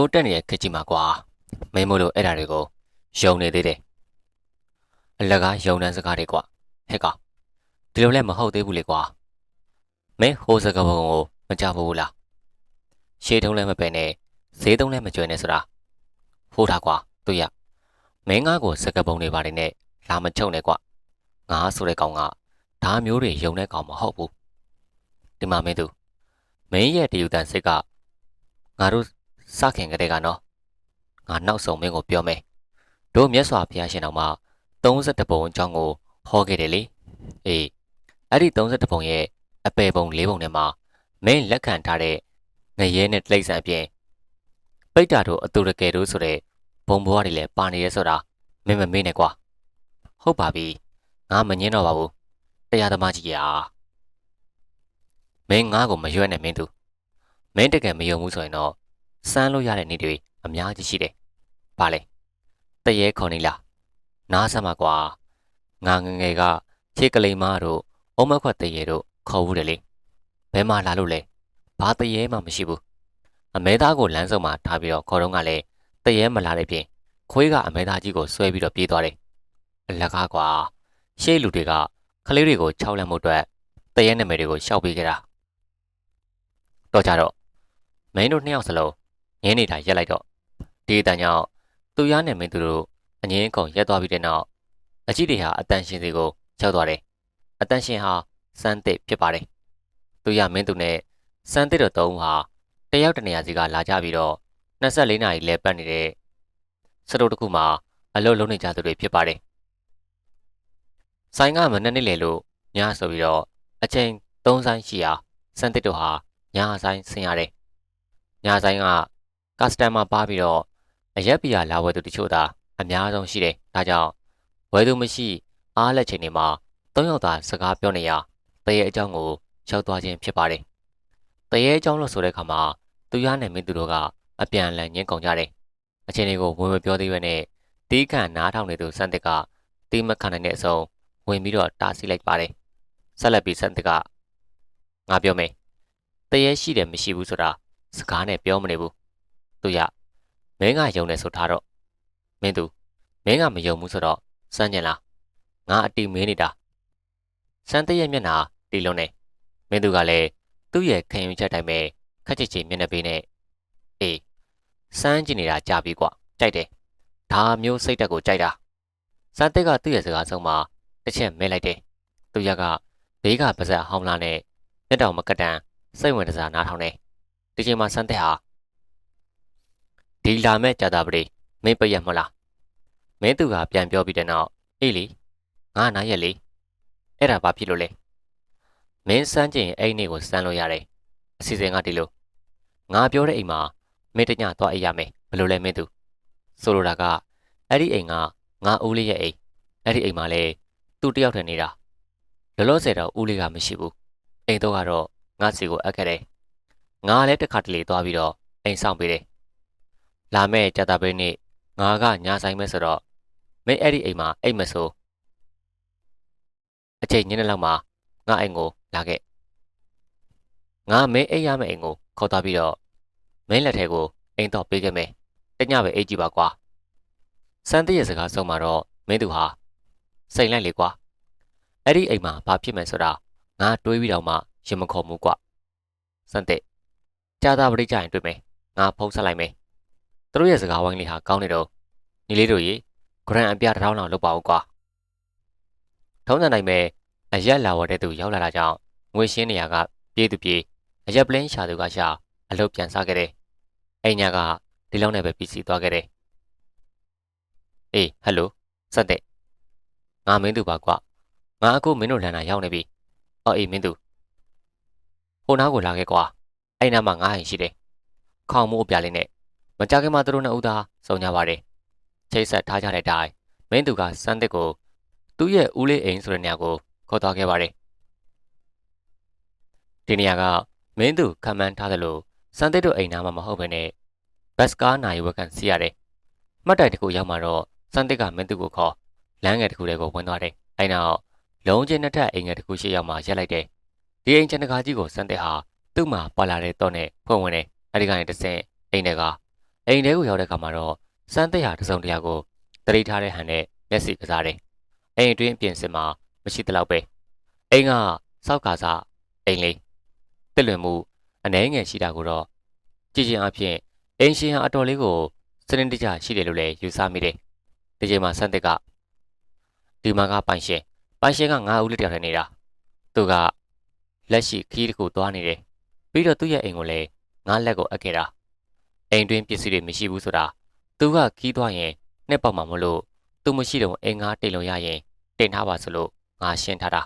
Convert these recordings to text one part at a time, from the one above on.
တိုးတက်နေတဲ့ခက်ကြီးမှာကွာမင်းမို့လို့အဲ့ဒါတွေကိုယုံနေသေးတယ်အလကားယုံနှန်းစကားတွေကွာဟဲ့ကောင်ဒီလိုလည်းမဟုတ်သေးဘူးလေကွာမင်းဟိုးစကားပုံကိုမကြဘူးလားရှေးတုံးလည်းမပယ်နဲ့ဈေးတုံးလည်းမကြွယ်နဲ့ဆိုတာဟုတ်တာကွာသူရမင်းငါ့ကိုစကားပုံတွေပါတယ်နဲ့လာမချုပ်နဲ့ကွာငါဆိုတဲ့ကောင်ကဒါမျိုးတွေယုံတဲ့ကောင်မဟုတ်ဘူးဒီမှာမင်းသူမင်းရဲ့တယူတန်စိတ်ကငါတို့ စခင်ကလေးကနော်ငါနောက်ဆုံးမင်းကိုပြောမယ်တို့မြတ်စွာဘုရားရှင်တော်မှာ32ပုံအကြောင်းကိုဟောခဲ့တယ်လေအေးအဲ့ဒီ32ပုံရဲ့အပေပုံ၄ပုံထဲမှာမင်းလက်ခံထားတဲ့ငရဲနဲ့တိရစ္ဆာန်အပြင်ပိတ်တာတို့အတူတကယ်တို့ဆိုတဲ့ဘုံဘွားတွေလည်းပါနေရဲဆိုတာမင်းမမေ့နဲ့ကွာဟုတ်ပါပြီငါမငင်းတော့ပါဘူးတရားသမားကြီးရာမင်းငါ့ကိုမရွက်နဲ့မင်းသူမင်းတကယ်မယုံဘူးဆိုရင်တော့ စမ်းလို့ရတဲ့နေ့တွေအများကြီးရှိတယ်။ဘာလဲ။တရေခေါ်နေလား။နားဆမ်းပါကွာ။ငါငငယ်ကခြေကလေးမတို့အုံမခွက်တရေတို့ခေါ်ဘူးတယ်လေ။ဘယ်မှာလာလို့လဲ။ဘာတရေမှမရှိဘူး။အမဲသားကိုလမ်းစုံမှာထားပြီးတော့ခေါ်တော့ကလည်းတရေမလာတဲ့ပြင်ခွေးကအမဲသားကြီးကိုဆွဲပြီးတော့ပြေးသွားတယ်။အလကားကွာ။ရှေ့လူတွေကကလေးတွေကိုခြောက်လန့်မှုအတွက်တရေနာမည်တွေကိုရှောက်ပေးကြတာ။တော့ကြတော့မင်းတို့နှစ်ယောက်စလုံး ငင်းနေတာရက်လိုက်တော့ဒီအတန်ကြောင့်သူရနဲ့မင်းသူတို့အငင်းကုန်ရက်သွားပြီးတဲ့နောက်အကြီးတွေဟာအတန်ရှင်စီကိုရောက်သွားတယ်အတန်ရှင်ဟာစမ်းတစ်ဖြစ်ပါတယ်သူရမင်းသူနဲ့စမ်းတစ်တို့သုံးဟာတယောက်တနေရာစီကလာကြပြီးတော့24နာရီလဲပတ်နေတဲ့စတုပ်တစ်ခုမှာအလုပ်လုပ်နေကြသူတွေဖြစ်ပါတယ်ဆိုင်ကမနေ့နေ့လေလို့ညဆိုပြီးတော့အချိန်3ဆိုင်ရှိရာစမ်းတစ်တို့ဟာညဆိုင်ဆင်းရတယ်ညဆိုင်က ကစတမာပါပြီးတော့အရက်ပီယာလာဝယ်သူတချို့သာအများဆုံးရှိတယ်။ဒါကြောင့်ဝယ်သူမရှိအားလက်ချိန်တွေမှာသုံးယောက်သာစကားပြောနေရတရေအကြောင်းကိုရောက်သွားခြင်းဖြစ်ပါတယ်။တရေအကြောင်းလို့ဆိုတဲ့အခါမှာသူရနဲ့မင်းသူတို့ကအပြန်အလှန်ညှင်းကုန်ကြတယ်။အချိန်တွေကိုဝင်မပြောသေးဘဲနဲ့တီးခံနားထောင်နေသူစံတစ်ကတီးမခံနိုင်တဲ့အဆုံးဝင်ပြီးတော့တားဆီးလိုက်ပါတယ်။ဆက်လက်ပြီးစံတစ်ကငါပြောမယ်။တရေရှိတယ်မရှိဘူးဆိုတာစကားနဲ့ပြောမနေဘူး သူရမင်းကယုံတယ်ဆိုထားတော့မင်းသူမင်းကမယုံဘူးဆိုတော့စမ်းကြင်လားငါအတီမင်းနေတာစမ်းတရဲ့မျက်နှာတီလုံးနေမင်းသူကလည်းသူ့ရဲ့ခံယူချက်တိုင်းပဲခက်ချစ်ချင်မျက်နှာပေးနဲ့အေးစမ်းကြည့်နေတာကြာပြီကွာကြိုက်တယ်ဒါမျိုးစိတ်တက်ကိုကြိုက်တာစမ်းတက်ကသူ့ရဲ့စကားဆုံးမှာတစ်ချက်မဲလိုက်တယ်သူရကဘေးကပါဇက်ဟောင်းလာနဲ့မျက်တောင်မကတန်စိတ်ဝင်စားနားထောင်နေဒီချိန်မှာစမ်းတက်ဟာ ဒီလာမဲ့ကြာတာပရိမင်းပြည့်ရမလားမင်းသူကပြန်ပြောပြီးတဲ့နောက်အေးလေငါနားရက်လေအဲ့ဒါဘာဖြစ်လို့လဲမင်းစမ်းကျင်အဲ့နေ့ကိုစမ်းလို့ရတယ်အစီအစဉ်ကဒီလိုငါပြောတဲ့အိမ်မှာမင်းတညသွားအိပ်ရမယ်ဘယ်လိုလဲမင်းသူဆိုလိုတာကအဲ့ဒီအိမ်ကငါဦးလေးရဲ့အိမ်အဲ့ဒီအိမ်မှာလဲသူ့တယောက်တည်းနေတာလောလောဆယ်တော့ဦးလေးကမရှိဘူးအိမ်တော့ကတော့ငါစီကိုအပ်ခဲ့တယ်ငါလည်းတစ်ခါတလေသွားပြီးတော့အိမ်ဆောင်ပေးတယ် လာမဲ့ကြတာပဲနေ့ငါကညာဆိုင်မဲ့ဆိုတော့မင်းအဲ့ဒီအိမ်မှာအိမ်မဆိုအချိန်ညနေလောက်မှာငါအိမ်ကိုလာခဲ့ငါမင်းအိမ်ရမယ့်အိမ်ကိုခေါ်သွားပြီးတော့မင်းလက်ထဲကိုအိမ်တော့ပေးခဲ့မယ်တညပဲအိတ်ကြည့်ပါကွာစန်းတရဲ့စကားဆုံးမှာတော့မင်းသူဟာစိတ်လိုက်လေကွာအဲ့ဒီအိမ်မှာဘာဖြစ်မယ်ဆိုတာငါတွေးပြီးတော့မှရင်မခေါ်ဘူးကွာစန်းတဲ့ကြာတာပရိကြရင်တွေ့မယ်ငါဖုန်းဆက်လိုက်မယ် သူတို့ရဲ့စကားဝိုင်းလေးဟာကောင်းနေတော့ညီလေးတို့ရေဂရန်အပြတစ်ထောင်းလောက်လုပ်ပါဦးကွာထုံးစံနိုင်မဲ့အရက်လာဝတဲ့သူရောက်လာတာကြောင့်ငွေရှင်းနေရကပြေးသူပြေးအရက်ပလင်းရှာသူကရှာအလုပ်ပြန်စားခဲ့တယ်အိမ်ညာကဒီလောက်နဲ့ပဲပြီးစီသွားခဲ့တယ်အေးဟယ်လိုစက်တဲ့ငါမင်းသူပါကွာငါအခုမင်းတို့လန်နာရောက်နေပြီအော်အေးမင်းသူဟိုနားကိုလာခဲ့ကွာအဲ့နားမှာငါဟင်ရှိတယ်ခေါင်မိုးအပြလေးနဲ့ မကြခင်မှာသူတို့နှစ်ဦးသားစုံကြပါတယ်ချိတ်ဆက်ထားကြတဲ့အတိုင်းမင်းသူကစန်းတစ်ကိုသူ့ရဲ့ဦးလေးအိမ်ဆိုတဲ့နေရာကိုခေါ်သွားခဲ့ပါတယ်ဒီနေရာကမင်းသူခံမှန်းထားသလိုစန်းတစ်တို့အိမ်နားမှာမဟုတ်ဘဲနဲ့ဘတ်စကားနိုင်ဝက်ကန်စီရတယ်မှတ်တိုင်တစ်ခုရောက်မှာတော့စန်းတစ်ကမင်းသူကိုခေါ်လမ်းငယ်တစ်ခုလေးကိုဝင်သွားတယ်အဲနောက်လုံးချင်းနှစ်ထပ်အိမ်ငယ်တစ်ခုရှိရောက်မှာရက်လိုက်တယ်ဒီအိမ်ချန်တကာကြီးကိုစန်းတစ်ဟာသူ့မှာပါလာတဲ့တော့နဲ့ဖွင့်ဝင်တယ်အဲဒီကနေတဆင့်အိမ်တွေက အိမ်ထဲကိုရောက်တဲ့အခါမှာတော့စမ်းသက်ဟာတစ်စုံတစ်ရာကိုတရိထားတဲ့ဟန်နဲ့မျက်စိကစားတယ်အိမ်အတွင်းအပြင်စင်မှာမရှိတလောက်ပဲအိမ်ကစောက်ကာစားအိမ်လေးတက်လွင်မှုအနှဲငယ်ရှိတာကိုတော့ကြည့်ချင်းအဖြစ်အိမ်ရှင်ဟာအတော်လေးကိုစနစ်တကျရှိတယ်လို့လည်းယူဆမိတယ်ဒီချိန်မှာစမ်းသက်ကဒီမှာကပိုင်ရှင်ပိုင်ရှင်ကငါးဦးလက်တယောက်ထဲနေတာသူကလက်ရှိခီးတစ်ခုသွားနေတယ်ပြီးတော့သူ့ရဲ့အိမ်ကိုလည်းငါးလက်ကိုအပ်ခဲ့တာ အိမ်တွင်းပစ္စည်းတွေမရှိဘူးဆိုတာသူကခီးသွားရင်နှစ်ပေါက်မှာမလို့သူမရှိတော့အိမ်ငါးတိတ်လုံရရင်တင်ထားပါဆိုလို့ငါရှင်းထားတာ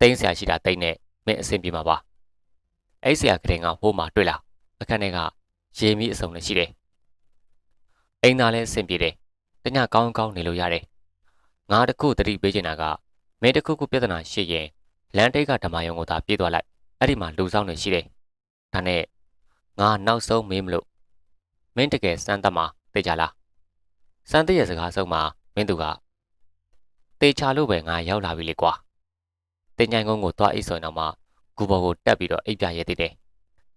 တိန်းဆရာရှိတာတိတ်နဲ့မင်းအဆင်ပြေမှာပါအဲ့ဆရာကလေးကဟိုးမှာတွေ့လားအခန်းထဲကရေမီးအစုံနဲ့ရှိတယ်အိမ်သားလည်းအဆင်ပြေတယ်တညကောင်းကောင်းနေလို့ရတယ်ငါတခုတတိပေးချင်တာကမင်းတခုခုပြဿနာရှိရင်လမ်းတိတ်ကဓမ္မယုံကိုသာပြေးသွားလိုက်အဲ့ဒီမှာလူဆောင်နေရှိတယ်ဒါနဲ့ငါနောက်ဆုံးမင်းမလို့ မင်းတကယ်စမ်းသပ်မှာသိကြလားစမ်းသပ်ရဲ့စကားဆုံးမှာမင်းသူကတေချာလို့ပဲငါရောက်လာပြီလေကွာတင်ញိုင်ကုန်းကိုသွားအိတ်ဆိုရင်တော့မှဂူဘော်ကိုတက်ပြီးတော့အိပ်ပြရဲသေးတယ်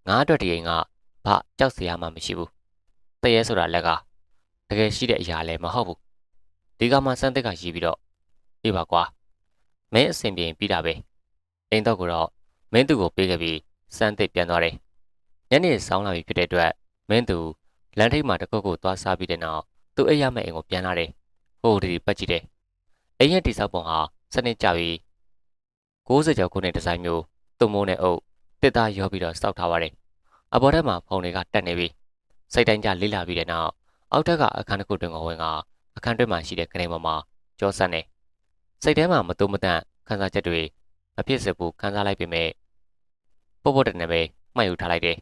ငါအတွက်ဒီအိမ်ကဘာကြောက်စရာမှမရှိဘူးတရေဆိုတာလက်ကတကယ်ရှိတဲ့အရာလည်းမဟုတ်ဘူးဒီကမှစမ်းသစ်ကရည်ပြီးတော့အေးပါကွာမင်းအဆင်ပြေပြီးတာပဲအိမ်တော့ကိုတော့မင်းသူ့ကိုပေးခဲ့ပြီးစမ်းသစ်ပြန်သွားတယ်ညနေဆောင်းလာပြီဖြစ်တဲ့အတွက်မင်းသူ လမ်းထိပ်မှာတကုတ်ကိုသွားစားပြီးတဲ့နောက်သူ့အိမ်ရမယ့်အိမ်ကိုပြန်လာတယ်ဟိုဒီပတ်ကြည့်တယ်အိမ်ရဲ့တိဆောက်ပုံဟာစနစ်ကြပြီး60ကျော်ခုနှစ်ဒီဇိုင်းမျိုးသူ့မိုးနဲ့အုပ်တစ်သားရောပြီးတော့စောက်ထားပါတယ်အပေါ်ထက်မှာဖုံတွေကတက်နေပြီစိတ်တိုင်းကြလေးလာပြီးတဲ့နောက်အောက်ထက်ကအခန်းတစ်ခုတွင်ကိုဝင်ကအခန်းတွင်းမှာရှိတဲ့ကနေပေါ်မှာကြောဆန်းနေစိတ်ထဲမှာမတုံ့မတန့်ခန်းစားချက်တွေမဖြစ်စဘူးခန်းစားလိုက်ပေမဲ့ပို့ဖို့တနေပဲမှတ်ယူထားလိုက်တယ်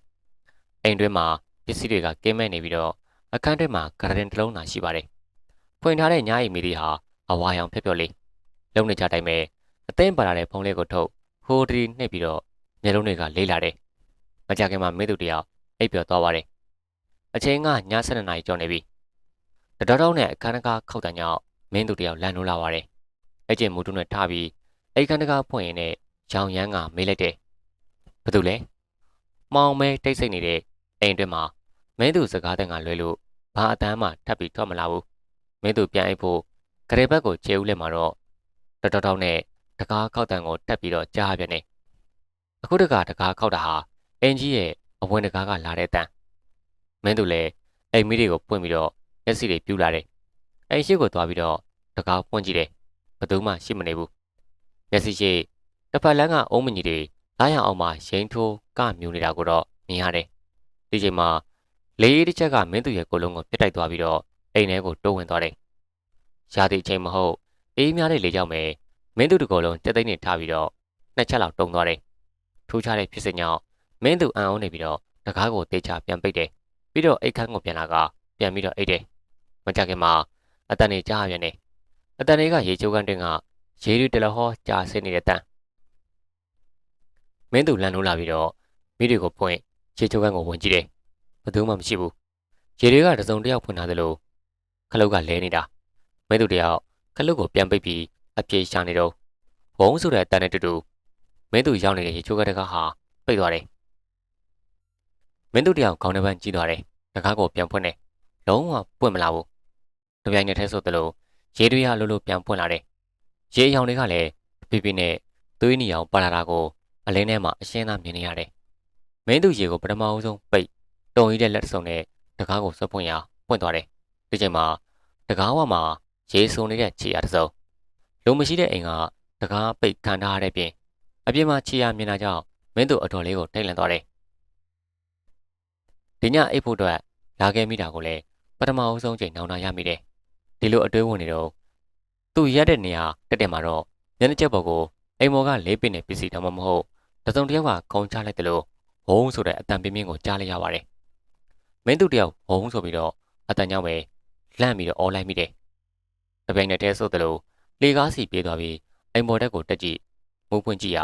အိမ်တွင်းမှာ ပစ္စည်းတွေကကင်းမဲ့နေပြီးတော့အခန်းတွင်းမှာဂရဒင်တစ်လုံးသာရှိပါတယ်ဖွင့်ထားတဲ့ညအိမ်မီဒီဟာအဝါရောင်ဖြက်ဖြက်လေးလုံနေကြတိုင်းပဲအသိမ်းပါလာတဲ့ဖုံးလေးကိုထုတ်ဟိုဒီနှိပ်ပြီးတော့မျက်လုံးတွေကလေးလာတယ်မကြခင်မှာမင်းတို့တယောက်အိပ်ပျော်သွားပါတယ်အချိန်ကည7:00နာရီကျော်နေပြီတတော်တော်နဲ့အခန်းတကားခောက်တန်ကြောင့်မင်းတို့တယောက်လန့်လို့လာပါတယ်အဲ့ကျင်မူတုနဲ့ထားပြီးအိတ်ခန်းတကားဖွင့်ရင်နဲ့ရောင်ရမ်းကမေးလိုက်တယ်ဘာတူလဲမောင်မဲတိတ်ဆိတ်နေတဲ့အိမ်တွင်မှာ မင်းတို့စကားတန်ကလွဲလို့ဘာအတန်းမှထပ်ပြီးထွက်မလာဘူးမင်းတို့ပြန်အိပ်ဖို့ဂရေဘက်ကိုခြေဦးလက်မှာတော့တတော်တော်နဲ့တကားခောက်တန်ကိုတက်ပြီးတော့ကြားပြန်နေအခုတကတကားခောက်တာဟာအင်ကြီးရဲ့အဝင်တကားကလာတဲ့တန်မင်းတို့လည်းအိမ်မီးတွေကိုပွင့်ပြီးတော့မျက်စိတွေပြူလာတယ်အိမ်ရှိကိုသွားပြီးတော့တကားပွင့်ကြည့်တယ်ဘယ်သူမှရှိမနေဘူးမျက်စိရှိတစ်ဖက်လမ်းကအုံးမကြီးတွေလာရအောင်မှရိန်ထိုးကမြူနေတာကိုတော့မြင်ရတယ်ဒီချိန်မှာ လေးတစ်ချက်ကမင်းသူရဲ့ကိုလုံးကိုပြစ်တိုက်သွားပြီးတော့အိမ်ထဲကိုတိုးဝင်သွားတယ်ရာသီအချိန်မဟုတ်အေးများတဲ့လေကြောင့်ပဲမင်းသူတကောလုံးတက်သိမ်းနေထားပြီးတော့နှစ်ချက်လောက်တုံသွားတယ်ထူးခြားတဲ့ဖြစ်စဉ်ကြောင့်မင်းသူအံ့ဩနေပြီးတော့တကားကိုတေချာပြန်ပိတ်တယ်ပြီးတော့အိတ်ခန်းကိုပြန်လာကပြန်ပြီးတော့အိတ်တယ်မကြခင်မှာအတန်နေကြားပြန်နေအတန်တွေကရေချိုးကန်းတွင်ကရေတွေတလဟောကြာဆင်းနေတဲ့တန်မင်းသူလန်လို့လာပြီးတော့မိတွေကိုဖွင့်ရေချိုးကန်းကိုဝင်ကြည့်တယ် ဘယ်သူမှမရှိဘူးရေတွေကတစုံတယောက်ဖွင့်ထားသလိုခလုတ်ကလဲနေတာမင်းသူတယောက်ခလုတ်ကိုပြန်ပိတ်ပြီးအပြေရှာနေတော့ဝုံဆိုတဲ့အတန်နဲ့တူတူမင်းသူရောက်နေတဲ့ရေချိုးကန်းတကားဟာပိတ်သွားတယ်မင်းတို့တယောက်ခေါင်းထဲပန်းကြီးသွားတယ်။တကားကိုပြန်ဖွင့်တယ်။လုံးဝပွင့်မလာဘူး။တပြိုင်နက်တည်းဆိုသလိုရေတွေဟာလိုလိုပြန်ပွင့်လာတယ်။ရေအယောင်တွေကလည်းပြပြနဲ့သွေးနီအောင်ပါလာတာကိုအလင်းထဲမှာအရှင်းသားမြင်နေရတယ်။မင်းတို့ရေကိုပထမအဆုံးပိတ် တုံကြီးတဲ့လက်စုံနဲ့တကားကိုဆွတ်ဖွင့်ရပွင့်သွားတယ်။ဒီချိန်မှာတကားဝမှာရေစုံနေတဲ့ခြေရတစ်စုံလုံမရှိတဲ့အိမ်ကတကားပိတ်ခံထားရတဲ့ပြင်အပြင်မှာခြေရမြင်တာကြောင့်မင်းတို့အတော်လေးကိုထိတ်လန့်သွားတယ်ဒီညအိပ်ဖို့အတွက်လာခဲ့မိတာကိုလည်းပထမအဆုံးချိန်နောင်နာရမိတယ်ဒီလိုအတွေးဝင်နေတော့သူရက်တဲ့နေရာတက်တယ်မှာတော့ညနေချက်ပေါ်ကိုအိမ်မော်ကလေးပင်နဲ့ပစ္စည်းတော့မဟုတ်တစုံတစ်ယောက်ကခုံချလိုက်တယ်လို့ဝုံဆိုတဲ့အတန်ပြင်းပြင်းကိုကြားလိုက်ရပါတယ် မင်းသူတယောက်ဝုံဆိုပြီးတော့အတန်ကြောင့်ပဲလန့်ပြီးတော့အော်လိုက်မိတယ်တပြိုင်နက်တည်းဆိုသလိုလေကားစီပြေးသွားပြီးအိမ်မော်တက်ကိုတက်ကြည့်မူးပွင့်ကြည့်ရ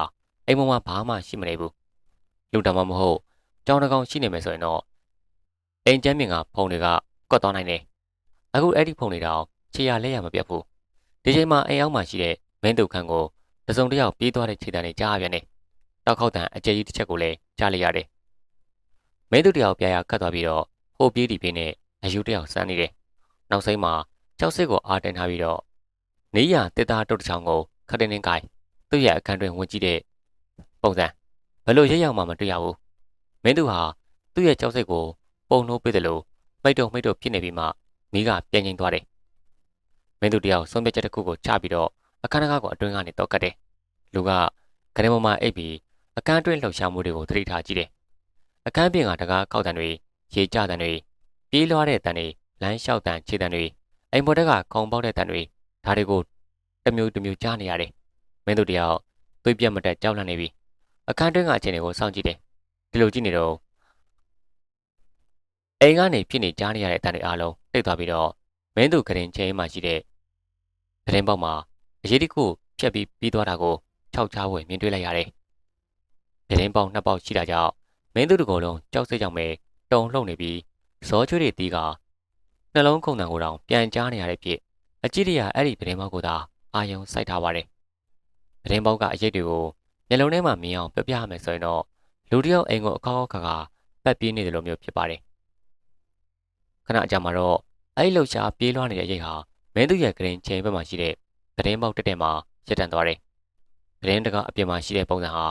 အိမ်မော်မှာဘာမှရှိမနေဘူးလူတော်မမဟုတ်ကြောင်တကောင်ရှိနေမယ်ဆိုရင်တော့အိမ်ကျမ်းမြင်ကဖုန်တွေကကွက်သွားနိုင်တယ်။အခုအဲ့ဒီဖုန်တွေတောင်ခြေရလက်ရမပြတ်ဘူး။ဒီချိန်မှာအိမ်အောက်မှာရှိတဲ့မင်းတုခန်းကိုတစုံတစ်ယောက်ပြေးသွားတဲ့ခြေတံတွေကြားရပြန်တယ်။တောက်ခေါက်တံအကျယ်ကြီးတစ်ချက်ကိုလည်းကြားလိုက်ရတယ်။ မင်းတုတယောက်ပြာရခတ်သွားပြီးတော့ဟိုပြေးဒီပြေးနဲ့အယူတယောက်စမ်းနေတယ်နောက်စိမ့်မှာကြောက်စစ်ကိုအားတင်ထားပြီးတော့နေရတစ်သားတုတ်တစ်ချောင်းကိုခက်တင်းတင်းကိုင်သူ့ရဲ့အခန်းတွင်ဝင်ကြည့်တဲ့ပုံစံဘယ်လိုရက်ရောက်မှမတွေ့ရဘူးမင်းသူဟာသူ့ရဲ့ကြောက်စစ်ကိုပုံနှိုးပေးတယ်လို့မိတ်တုံမိတ်တုံဖြစ်နေပြီးမှမိကပြန်ငိမ့်သွားတယ်မင်းသူတယောက်ဆုံးဖြတ်ချက်တစ်ခုကိုချပြီးတော့အခန်းတကားကိုအတွင်းကနေတော့ကတ်တယ်လူကကရဲပေါ်မှာအိပ်ပြီးအခန်းအတွင်းလှုပ်ရှားမှုတွေကိုသတိထားကြည့်တယ် အခန်းပြင်ကတကားကောက်တံတွေရေကြတံတွေပြေးလွှားတဲ့တံတွေလမ်းလျှောက်တံခြေတံတွေအိမ်ပေါ်တက်ကခေါင်းပေါက်တဲ့တံတွေဒါတွေကိုတမျိုးတမျိုးကြားနေရတယ်မင်းတို့တယောက်သွေးပြတ်မတက်ကြောက်လန့်နေပြီအခန်းတွင်းကအခြေအနေကိုစောင့်ကြည့်တယ်ဒီလိုကြည့်နေတော့အိမ်ကနေဖြစ်နေကြားနေရတဲ့အတန်တွေအားလုံးတိတ်သွားပြီးတော့မင်းတို့ကရင်ချင်းမှရှိတဲ့သတင်းပေါက်မှာအရေးတခုဖြတ်ပြီးပြီးသွားတာကိုခြောက်ချားဝယ်မြင်တွေ့လိုက်ရတယ်သတင်းပေါက်နှစ်ပေါက်ရှိတာကြောင့် မင်းတို့တကောလုံးကြောက်စိတ်ကြောင့်ပဲတုံလှုပ်နေပြီးဇောချွေးတွေတီးကနှလုံးခုန်တန်ကိုတောင်ပြန်ကြားနေရတဲ့ဖြစ်အကြည့်တရအဲ့ဒီသတင်းပေါက်ကိုသာအာယုံစိုက်ထားပါတယ်သတင်းပေါက်ကအရေးတွေကိုမျက်လုံးထဲမှာမြင်အောင်ပြပြရမယ်ဆိုရင်တော့လူတယောက်အိမ်ကိုအကောက်ခါခါပတ်ပြေးနေတယ်လို့မျိုးဖြစ်ပါတယ်ခဏအကြာမှာတော့အဲ့ဒီလှုပ်ရှားပြေးလွှားနေတဲ့ရိတ်ဟာမင်းသူရဲ့ဂရင်ချိန်ဘက်မှာရှိတဲ့သတင်းပေါက်တက်တဲ့မှာရပ်တန့်သွားတယ်သတင်းတကအပြင်မှာရှိတဲ့ပုံစံဟာ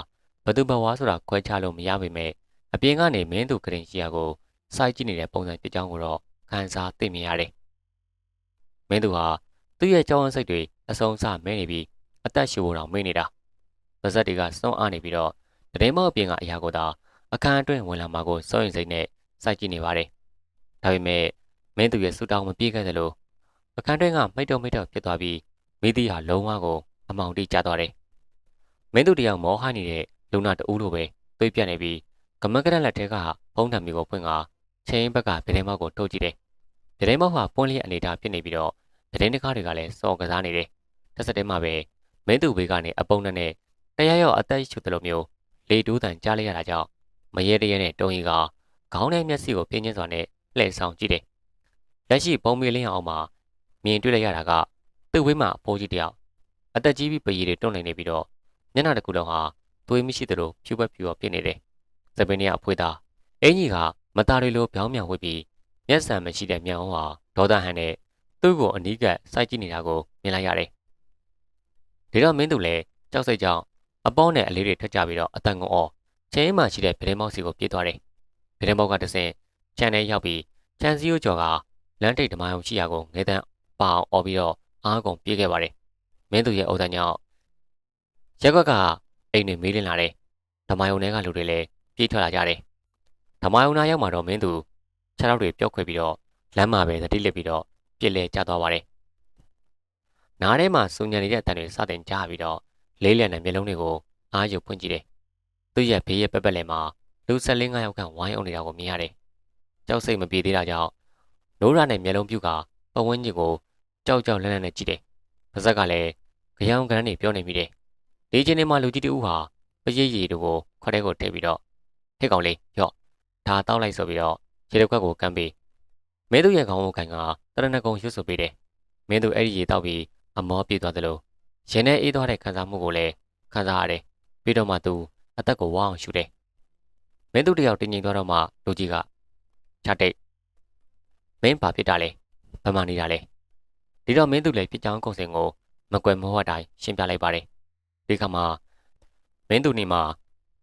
ဘသူဘဝဆိုတာခွဲခြားလို့မရပါပဲ အပြင်ကနေမင်းသူဂရင်ရှိရာကိုစိုက်ကြည့်နေတဲ့ပုံစံဖြစ်ကြောင်းကိုတော့ခံစားသိမြင်ရတယ်မင်းသူဟာသူ့ရဲ့ကြောင်းစိတ်တွေအဆုံးစမဲနေပြီးအသက်ရှူဖို့တောင်မေ့နေတာပါဇက်တွေကစွန့်အားနေပြီးတော့တရင်မောက်အပြင်ကအရာကိုသာအခန်းအတွင်းဝင်လာမှာကိုစိုးရင်စိတ်နဲ့စိုက်ကြည့်နေပါတယ်ဒါပေမဲ့မင်းသူရဲ့ဆူတောင်းမပြေးခဲ့သလိုအခန်းတွင်းကမိတ်တုံမိတ်တုံဖြစ်သွားပြီးမိသီးဟာလုံးဝကိုအမောင်တိကျသွားတယ်မင်းသူတယောက်မောဟနေတဲ့လုံနာတူးလိုပဲသွေးပြတ်နေပြီး ကမကရက်လက်ထဲကဖုံးတံမျိုးကိုဖွင့်ကချင်းဘက်ကဗရင်မောက်ကိုထုတ်ကြည့်တယ်ဗရင်မောက်ဟာပွင့်လျက်အနေထားဖြစ်နေပြီးတော့ဗရင်တကားတွေကလည်းစော်ကစားနေတယ်တစ်စက်တည်းမှာပဲမင်းသူဘေးကနေအပုံနဲ့တရားရောက်အသက်ရှူတယ်လို့မျိုးလေတိုးတန်ကြားလိုက်ရတာကြောင့်မရဲတရဲနဲ့တုံးကြီးကခေါင်းနဲ့မျက်စိကိုပြင်းချင်းစွာနဲ့လှည့်ဆောင်ကြည့်တယ်။လက်ရှိဘုံမီလင်းအောင်မှာမြင်တွေ့လိုက်ရတာကသူ့ဝေးမှာအဖိုးကြီးတယောက်အသက်ကြီးပြီးပရီတွေတွန့်နေနေပြီးတော့မျက်နှာတစ်ခုလုံးဟာသွေးမရှိသလိုဖြူပက်ဖြူတော့ပြနေတယ်။ စပင်းနီကအဖွေးသားအင်ကြီးကမသားတွေလိုပြောင်းပြောင်ဝှက်ပြီးမျက်စံမရှိတဲ့မြောင်ဟာဒေါသဟန်နဲ့သူ့ကိုအနီးကပ်စိုက်ကြည့်နေတာကိုမြင်လိုက်ရတယ်။ဒီတော့မင်းတို့လည်းကြောက်စိတ်ကြောင့်အပေါင်းနဲ့အလေးတွေထက်ကြပြီးတော့အတန်ကုန်အော်ချင်းမှရှိတဲ့ဗရင်မောက်စီကိုပြေးသွားတယ်။ဗရင်မောက်ကတဆင်ချန်ထဲရောက်ပြီးချန်စီယိုကျော်ကလမ်းတိတ်ဓမာယုံရှိရာကိုငဲတန်းပအောင်អော်ပြီးတော့အားကုန်ပြေးခဲ့ပါတယ်။မင်းသူရဲ့အုပ်တန်းကြောင့်ရက်ကွက်ကအိမ်တွေမေးလင်းလာတယ်။ဓမာယုံထဲကလူတွေလည်း ပြေးထွက်လာကြတယ်။ဓမာယုံနာရောက်မှာတော့မင်းသူခြေထောက်တွေပြော့ခွဲပြီးတော့လမ်းမှာပဲသတိလစ်ပြီးတော့ပြစ်လဲကျသွားပါတယ်။နားထဲမှာစုံညံနေတဲ့အတန်တွေစတင်ကြားပြီးတော့လေးလံတဲ့မျက်လုံးတွေကိုအားရုပ်ဖွင့်ကြည့်တယ်။သူ့ရဲ့ဘေးရဲ့ပက်ပက်လယ်မှာလူဆက်လင်း၅ယောက်ကဝိုင်းအောင်နေတာကိုမြင်ရတယ်။ကြောက်စိတ်မပြေသေးတာကြောင့်နိုးရနဲ့မျက်လုံးပြူကပဝန်းကျင်ကိုကြောက်ကြောက်လန့်လန့်နဲ့ကြည့်တယ်။ပါဇက်ကလည်းကြောင်ကန်းနေပြောနေမိတယ်။ဒီချင်းနေမှာလူကြီးတူဟာပရိရည်တို့ကိုခွက်ထဲကိုထည့်ပြီးတော့ ဟဲ့ကောင်လေးရော့ဒါတောက်လိုက်ဆိုပြီးတော့ရေတစ်ခွက်ကိုကမ်းပေးမင်းတို့ရဲ့ခေါင်းကိုခိုင်ကတရဏဂုံရွတ်ဆိုပေးတယ်။မင်းတို့အဲ့ဒီရေတောက်ပြီးအမောပြေးသွားသလိုရင်ထဲအေးသွားတဲ့ခံစားမှုကိုလည်းခံစားရတယ်။ပြီးတော့မှသူအသက်ကိုဝအောင်ရှူတယ်။မင်းတို့တယောက်တင်ငိမ်သွားတော့မှလူကြီးကချတိတ်မင်းဘာဖြစ်တာလဲ။ဘာမှနေတာလဲ။ဒီတော့မင်းတို့လည်းဖြစ်ကြောင်းကုန်စင်ကိုမကွယ်မဟုတ်တိုင်းရှင်းပြလိုက်ပါတယ်။ဒီခါမှာမင်းတို့နေမှာ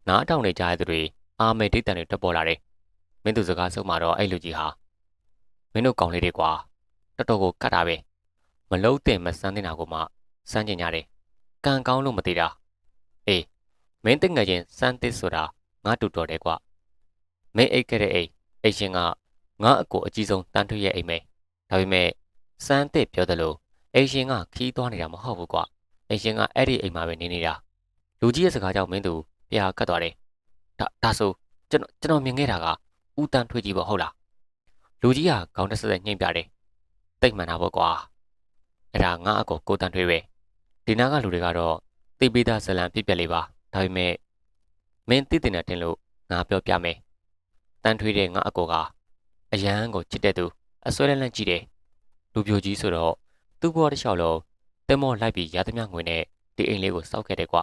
နားထောင်နေကြတဲ့သူတွေ အာမေဒိတ်တန်တွေတက်ပေါ်လာတယ်။မင်းတို့စကားဆုံးမှာတော့အဲ့လူကြီးဟာမင်းတို့ကောင်းလေးတွေကွာတော်တော်ကိုကတ်တာပဲမလုံးတင်မစမ်းတင်တာကိုမှစမ်းကျင်ကြတယ်။ကံကောင်းလို့မသေးတာ။အေးမင်းတက်ငယ်ချင်းစမ်းတစ်ဆိုတာငါတူတော်တယ်ကွာ။မင်းအိတ်ခဲ့တဲ့အိတ်အိတ်ရှင်ကငါအကိုအကြီးဆုံးတန်ထွေးရဲ့အိမ်ပဲ။ဒါပေမဲ့စမ်းတစ်ပြောတယ်လို့အိတ်ရှင်ကခီးသွားနေတာမဟုတ်ဘူးကွာ။အိတ်ရှင်ကအဲ့ဒီအိမ်မှာပဲနေနေတာ။လူကြီးရဲ့စကားကြောင့်မင်းသူပြာကတ်သွားတယ်။ ဒါဒါဆိုကျွန်တော်ကျွန်တော်မြင်ခဲ့တာကဦးတန်ထွေးကြီးပေါ့ဟုတ်လား။လူကြီးကခေါင်းတက်ဆက်ညှိမ့်ပြတယ်။တိတ်မှန်တာပေါ့ကွာ။အဲ့ဒါငါအကိုကိုတန်ထွေးပဲဒီနားကလူတွေကတော့သိပေးသားဇလံပြစ်ပြက်လေးပါဒါပေမဲ့မင်းသိတဲ့နဲ့တင်လို့ငါပြောပြမယ်တန်ထွေးတဲ့ငါအကိုကအရန်ကိုချစ်တဲ့သူအစွဲလန်းလန်းကြည့်တယ်လူပြိုကြီးဆိုတော့သူ့ဘဝတစ်လျှောက်လုံးတင်မောလိုက်ပြီးရသမျှငွေနဲ့ဒီအိမ်လေးကိုစောက်ခဲ့တယ်ကွ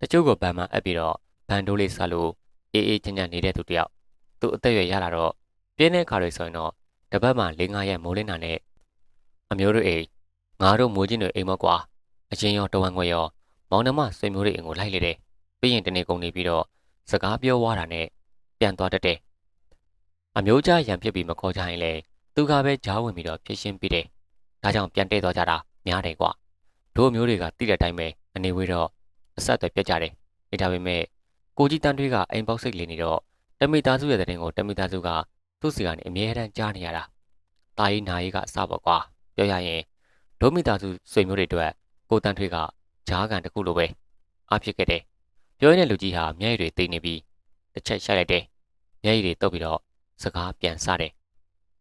တချို့ကဘန်မှာအပ်ပြီးတော့ဘန်ဒိုးလေးဆလို့ အေးအေးချမ်းချမ်းနေတဲ့သူတယောက်သူ့အသက်ရွယ်ရလာတော့ပြင်းတဲ့ခါတွေဆိုရင်တော့တပတ်မှ၄၅ရက်မိုးလင်းတာနဲ့အမျိုးတို့အိမ်ငါတို့မိုးချင်းတွေအိမ်မကွာအချင်းရောတဝမ်းခွဲရောမောင်နှမဆွေမျိုးတွေအိမ်ကိုလိုက်လေတယ်ပြီးရင်တနေ့ကုန်နေပြီးတော့စကားပြောွားတာနဲ့ပြန်သွားတတ်တယ်အမျိုးကြားရံဖြစ်ပြီးမခေါ်ကြရင်လေသူကပဲကြားဝင်ပြီးတော့ဖြစ်ရှင်းပြီးတယ်ဒါကြောင့်ပြန်တဲ့သွားကြတာများတယ်ကွာတို့မျိုးတွေကတိတဲ့အတိုင်းပဲအနေဝေးတော့အဆက်အသွယ်ပြတ်ကြတယ်အဲဒါပေမဲ့ ကိုကြီးတန်းထွေးကအိမ်ပေါက်စိတ်လေးနေတော့တမိသားစုရဲ့တဲ့တင်ကိုတမိသားစုကသူ့စီကနေအမြဲတမ်းကြားနေရတာတာကြီးနာကြီးကအစပေါ့ကွာပြောရရင်ဒိုမိသားစုဆွေမျိုးတွေအတွက်ကိုတန်းထွေးကဂျားကန်တစ်ခုလိုပဲအဖြစ်ခဲ့တယ်ပြောရတဲ့လူကြီးဟာမျက်ရည်တွေတိတ်နေပြီးတစ်ချက်ရှိုက်လိုက်တယ်မျက်ရည်တွေတုပ်ပြီးတော့စကားပြန်စတယ်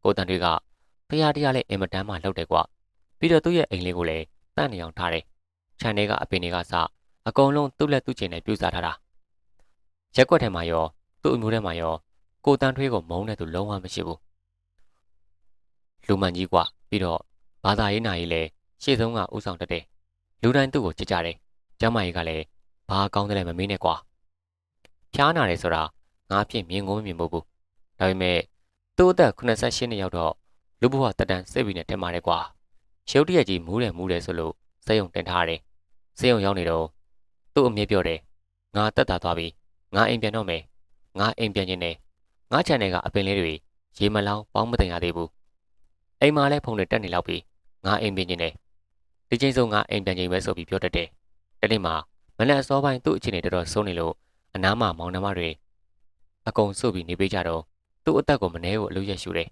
ကိုတန်းထွေးကဖရာတရားနဲ့အင်မတန်မှလှုပ်တယ်ကွာပြီးတော့သူ့ရဲ့အိမ်လေးကိုလည်းတန့်နေအောင်ထားတယ်ခြံထဲကအပင်တွေကစအကုန်လုံးသူ့လက်သူ့ချိန်နဲ့ပြူစားထားတာ ရက်ွက်ထဲမှာရောသူ့အမျိုးထဲမှာရောကိုတန်းထွေးကိုမုန်းတဲ့သူလုံးဝမရှိဘူးလူမှန်ကြီးကွာပြီးတော့ဘာသာရေးနာရေးလည်းရှေ့ဆုံးကဥဆောင်တတ်တယ်လူတိုင်းသူ့ကိုချစ်ကြတယ်ကျမ်းမာရေးကလည်းဘာကောင်းတယ်လဲမမေးနဲ့ကွာဖျားနာတယ်ဆိုတာငါဖြစ်မြင်ကိုမမြင်ဘူးဒါပေမဲ့သူ့အသက်88နှစ်ရောက်တော့လူဘဝတက်တန်းစိတ်ပြီးနဲ့တင်ပါတယ်ကွာရုပ်တရက်ကြီးမူးတယ်မူးတယ်ဆိုလို့စိတ်ုံတင်ထားတယ်စိတ်ုံရောက်နေတော့သူ့အမြဲပြောတယ်ငါတက်တာသွားပြီ ငါအိမ်ပြန်တော့မယ်ငါအိမ်ပြန်ခြင်းနဲ့ငါ channel ကအပင်လေးတွေရေမလောင်းပေါင်းမတင်ရသေးဘူးအိမ်မှာလည်းဖုန်းတွေတက်နေလောက်ပြီငါအိမ်ပြန်ခြင်းနဲ့ဒီချိန်ဆုံးငါအိမ်ပြန်ခြင်းပဲဆိုပြီးပြောတတ်တယ်တနေ့မှာမနက်အစောပိုင်းသူ့အခြေအနေတော်တော်ဆုံးနေလို့အနားမှာမောင်နှမတွေအကုန်စုပြီးနေပေးကြတော့သူ့အသက်ကိုမနှဲကိုအလို့ရက်ရှူတယ်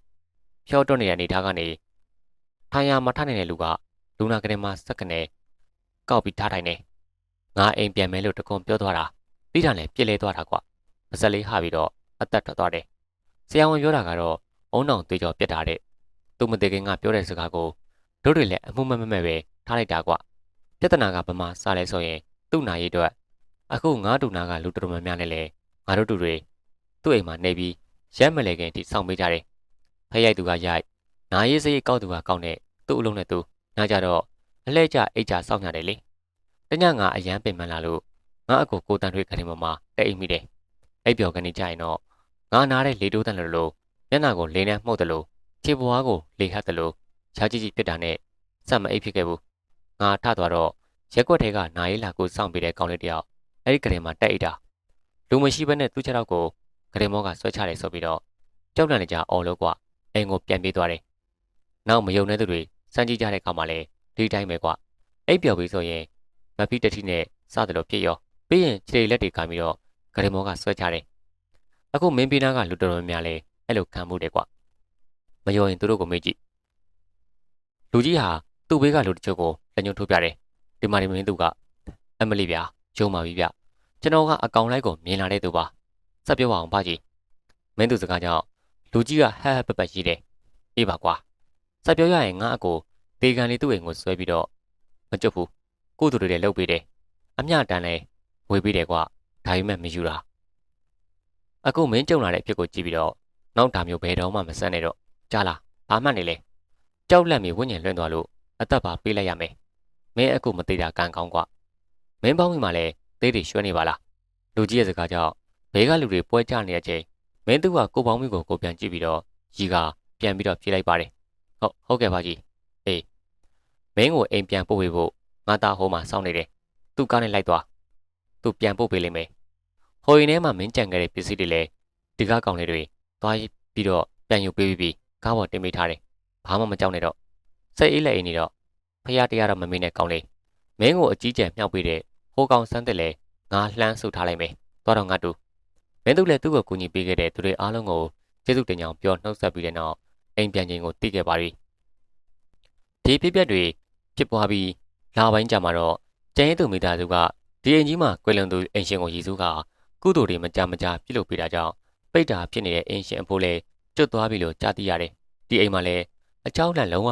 ဖြောတော့နေတဲ့အနေထားကနေထိုင်ရမထနိုင်တဲ့လူကလူနာကလေးမှာစက္ကနေကောက်ပြီးထားထိုင်နေငါအိမ်ပြန်မယ်လို့တကွန်ပြောသွားတာ ပြီးတာလည်းပြစ်လဲသွားတာကွပါဇက်လေးဟာပြီးတော့အသက်ထွက်သွားတယ်ဆရာဝန်ပြောတာကတော့အုံနောင်သေးကြောပြက်တာတဲ့သူမသေးခင်ကပြောတဲ့စကားကိုတို့တွေလည်းအမှုမမဲ့မဲ့ပဲထားလိုက်တာကွပြဿနာကဘမစားလဲဆိုရင်သူ့နာရေးအတွက်အခုငါတူနာကလူတော်များများနဲ့လေငါတို့တူတွေသူ့အိမ်မှာနေပြီးရက်မလဲခင်တိစောင့်ပေးကြတယ်ဖက်ရိုက်သူကရိုက်နာရေးစရိတ်ကောက်သူကကောက်နဲ့သူ့အလုံးနဲ့သူညကြတော့အလှဲ့ကြအိတ်ကြစောင့်ရတယ်လေတညငါအရန်ပင်ပန်းလာလို့ ငါအကိုကိုတန်ထွေးခရင်မမတဲ့အိမ်မိတယ်အိပ်ပျော်ကနေကြရင်တော့ငါနားတဲ့လေတိုးတန်လို့လို့မျက်နှာကိုလေးနဲ့မှုတ်တယ်လို့ခြေပွားကိုလေဟတ်တယ်လို့ရှားကြည့်ကြည့်ဖြစ်တာနဲ့စက်မအိပ်ဖြစ်ခဲ့ဘူးငါထသွားတော့ရက်ွက်ထဲကနာရီလာကိုစောင့်ပေးတဲ့ကောင်လေးတယောက်အဲ့ဒီကရင်မှာတက်အိတ်တာလူမရှိဘဲနဲ့သူ့ချက်တော့ကိုကရင်မောကဆွဲချတယ်ဆိုပြီးတော့ကြောက်လန့်နေကြအော်လို့ကွာအိမ်ကိုပြန်ပြေးသွားတယ်နောက်မယုံတဲ့သူတွေစမ်းကြည့်ကြတဲ့အခါမှာလည်းဒီတိုင်းပဲကွာအိပ်ပျော်ပြီးဆိုရင်မဖီတတိနဲ့စတယ်လို့ဖြစ်ရော ပြီးရင်ခြေလက်တွေကမ်းပြီးတော့ဂရမောကဆွဲချတယ်အခုမင်းပြနာကလူတော်တော်များလဲအဲ့လိုခံမှုတယ်ကွမယုံရင်သူတို့ကိုမေးကြည့်လူကြီးဟာသူ့ဘေးကလူတချို့ကိုလက်ညှိုးထိုးပြတယ်ဒီမှာဒီမင်းသူကအမလီဗျာယုံပါပြီဗျကျွန်တော်ကအကောင်လိုက်ကိုမြင်လာတဲ့သူပါစပ်ပြောပါအောင်ပါကြီးမင်းသူစကားကြောင့်လူကြီးကဟက်ဟက်ပက်ပက်ရှိတယ်အေးပါကွာစပ်ပြောရရင်ငါအကိုဒေကန်လေးသူ့အိမ်ကိုဆွဲပြီးတော့မကြွဘူးကိုသူတွေလည်းလှုပ်ပေးတယ်အမျှတန်လဲ ဝေပေးတယ်ကွာဒါပေမဲ့မယူတာအခုမင်းကြုံလာတဲ့အဖြစ်ကိုကြည့်ပြီးတော့နောက်ဒါမျိုးဘယ်တော့မှမဆန်းနဲ့တော့ကြားလားဘာမှနေလဲကြောက်လက်မီဝိညာဉ်လွင့်သွားလို့အသက်ပါပေးလိုက်ရမယ်မင်းအခုမသေးတာကံကောင်းကွာမင်းပေါင်းမိမှလည်းသေးတွေရွှဲနေပါလားလူကြီးရဲ့စကားကြောင့်ဘေးကလူတွေပွဲကြနေတဲ့အချိန်မင်းသူကကိုပေါင်းမိကိုကိုပြန်ကြည့်ပြီးတော့ရီကပြန်ပြီးတော့ပြေးလိုက်ပါတယ်ဟုတ်ဟုတ်ကဲ့ပါကြီးအေးမင်းကိုအိမ်ပြန်ပို့ပေးဖို့ငါသားဟိုးမှာစောင့်နေတယ်သူကားနဲ့လိုက်သွား သူပြန်ပို့ပေးလိမ့်မယ်ဟိုရင်ထဲမှာမင်းကြံခဲ့တဲ့ပစ္စည်းတွေလည်းဒီကားကောင်လေးတွေသွားပြီးတော့ပြန်ယူပေးပြီးကားပေါ်တင်ပေးထားတယ်ဘာမှမကြောက်နဲ့တော့စိတ်အေးလက်အိမ်နေတော့ဖះတရားတော့မမေ့နဲ့ကောင်းလေမင်းကိုအကြီးကျယ်မြှောက်ပေးတဲ့ဟိုကောင်စမ်းတဲ့လေငါလှမ်းဆုပ်ထားလိုက်မယ်သွားတော့ငါတူမင်းတို့လည်းသူ့ကိုကူညီပေးခဲ့တဲ့သူတွေအားလုံးကိုကျေးဇူးတင်ကြောင်းပြောနှုတ်ဆက်ပြီးတဲ့နောက်အိမ်ပြန်ချိန်ကိုသိခဲ့ပါပြီဒီဖြစ်ပျက်တွေဖြစ်ပွားပြီးလာပိုင်းကြာမှာတော့ကျန်ရည်သူမိသားစုက ဒီအိမ်ကြီးမှာကွယ်လွန်သူအိမ်ရှင်ကိုရည်စူးကကုသိုလ်တွေမကြမကြပြုလုပ်ပေးတာကြောင့်ပိတ်တာဖြစ်နေတဲ့အင်းရှင်အဖိုးလည်းကျွတ်သွားပြီလို့ကြားသိရတယ်။ဒီအိမ်မှာလည်းအเจ้าလန့်လုံးဝ